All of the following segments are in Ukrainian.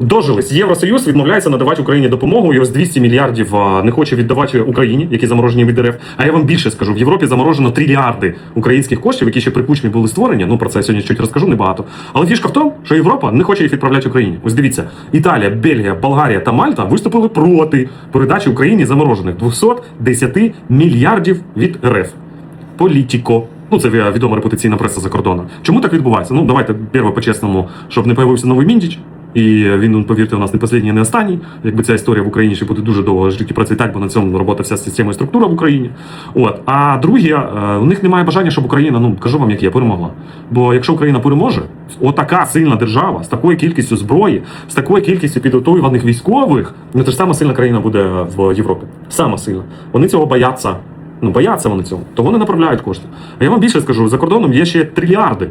Дожились. Євросоюз відмовляється надавати Україні допомогу. І ось 200 мільярдів не хоче віддавати Україні, які заморожені від РФ. А я вам більше скажу: в Європі заморожено трильярди українських коштів, які ще при були створені. Ну про це я сьогодні чуть розкажу небагато. Але фішка в тому, що Європа не хоче їх відправляти Україні. Ось дивіться, Італія, Бельгія, Болгарія та Мальта виступили проти передачі Україні заморожених 210 мільярдів від РФ. Політіко. Ну, це ві- відома репутаційна преса за кордоном. Чому так відбувається? Ну, давайте перше по-чесному, щоб не появився новий Міндіч. І він, повірте, у нас не останній, не останній. Якби ця історія в Україні ще буде дуже довго жити процвітати, бо на цьому робота вся система і структура в Україні. От. А друге, е, у них немає бажання, щоб Україна, ну кажу вам, як є, перемогла. Бо якщо Україна переможе, отака сильна держава з такою кількістю зброї, з такою кількістю підготовлених військових, ну це ж сама сильна країна буде в Європі. Сама сильна. Вони цього бояться. Ну, бояться вони цього, того не направляють кошти. А я вам більше скажу: за кордоном є ще трильярди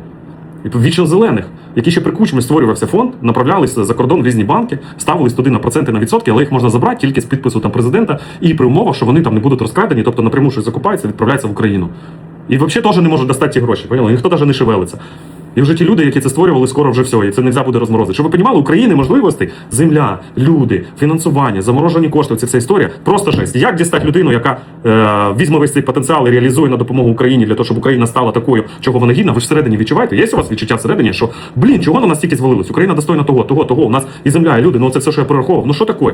вічно зелених, які ще при кучмі створювався фонд, направлялися за кордон в різні банки, ставились туди на проценти на відсотки, але їх можна забрати тільки з підпису там президента і при умовах, що вони там не будуть розкрадені, тобто напряму щось закупаються, відправляються в Україну. І взагалі теж не можуть достати ті гроші. Поняли? Ніхто навіть не шевелиться. І вже ті люди, які це створювали, скоро вже все, і це не можна буде розморозити. Щоб ви розуміли, України можливостей, земля, люди, фінансування, заморожені кошти, це вся історія. Просто жесть. Як дістати людину, яка е, візьме весь цей потенціал і реалізує на допомогу Україні для того, щоб Україна стала такою, чого вона гідна? Ви ж всередині відчуваєте? Є у вас відчуття всередині, що блін, чого на нас стільки звалилось? Україна достойна того, того, того. У нас і земля, і люди. Ну це все, що я перераховував. Ну що таке?